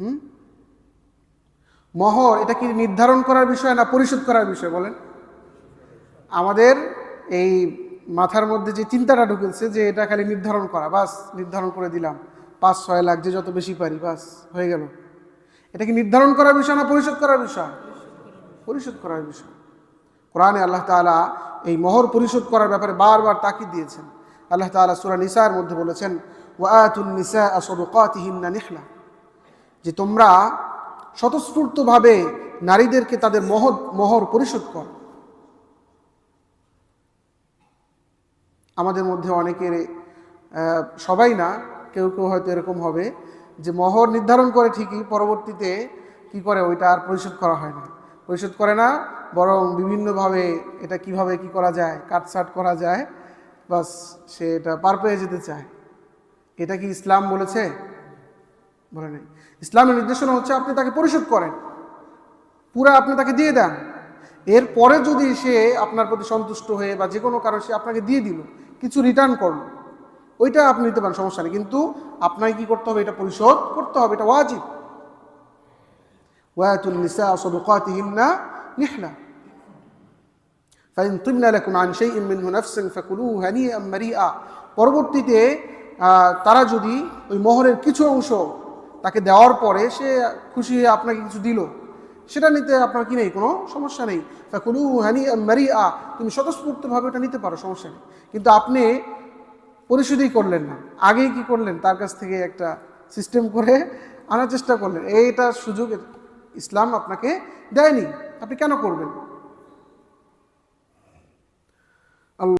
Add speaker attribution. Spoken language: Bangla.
Speaker 1: হুম? মহর, এটা কি নির্ধারণ করার বিষয় না পরিশোধ করার বিষয় বলেন? আমাদের এই মাথার মধ্যে যে চিন্তাটা ঢুকেছে যে এটা খালি নির্ধারণ করা, বাস, নির্ধারণ করে দিলাম। পাঁচ, ছয় লাখ যে যত বেশি পারি, বাস, হয়ে গেল। এটা কি নির্ধারণ করার বিষয় না পরিশোধ করার বিষয়? পরিশোধ করার বিষয়। কোরআনে আল্লাহ তাআলা এই মহর পরিশোধ করার ব্যাপারে বারবার তাকিদ দিয়েছেন। আল্লাহ তাআলা সুরা নিসার মধ্যে বলেছেন ওয়াতুন নিসা সদকাতিহিন্না নিহলা যে তোমরা স্বতঃস্ফূর্তভাবে নারীদেরকে তাদের মহর মহর পরিশোধ কর। আমাদের মধ্যে অনেকের সবাই না, কেউ কেউ হয়তো এরকম হবে যে মহর নির্ধারণ করে ঠিকই, পরবর্তীতে কি করে ওইটা আর পরিশোধ করা হয় না। পরিশোধ করে না, বরং বিভিন্নভাবে এটা কীভাবে কি করা যায় কাটসাট করা যায়, বাস সে এটা পার পেয়ে যেতে চায়। এটা কি ইসলাম বলেছে? বলে নেই। ইসলামের নির্দেশনা হচ্ছে আপনি তাকে পরিশোধ করেন। পুরা আপনি তাকে দিয়ে দেন। এরপরে যদি সে আপনার প্রতি সন্তুষ্ট হয়ে বা যে কোনো কারণে সে আপনাকে দিয়ে দিল, কিছু রিটার্ন করল, ওইটা আপনি নিতে পারেন, সমস্যা নেই। কিন্তু আপনাকে কি করতে হবে? এটা পরিশোধ করতে হবে, এটা ওয়াজিব। ওয়াতুল নিসা সদকাতিহিন্না নিহলা। ফাইন তুমনা লাকুম আন শাইইন মিনহু নাফসান ফাকুলুহু হানিআম মারিআ পরবর্তীতে তারা যদি ওই মোহরের কিছু অংশ তাকে দেওয়ার পরে সে খুশি হয়ে আপনাকে কিছু দিল। সেটা নিতে আপনার কি নেই? কোনো সমস্যা নেই। ফাকুলু হানি মারি আ তুমি স্বতঃস্ফূর্তভাবে ওটা নিতে পারো, সমস্যা নেই। কিন্তু আপনি পরিশোধই করলেন না। আগেই কি করলেন? তার কাছ থেকে একটা সিস্টেম করে আনার চেষ্টা করলেন। এইটার সুযোগ ইসলাম আপনাকে দেয়নি। আপনি কেন করবেন?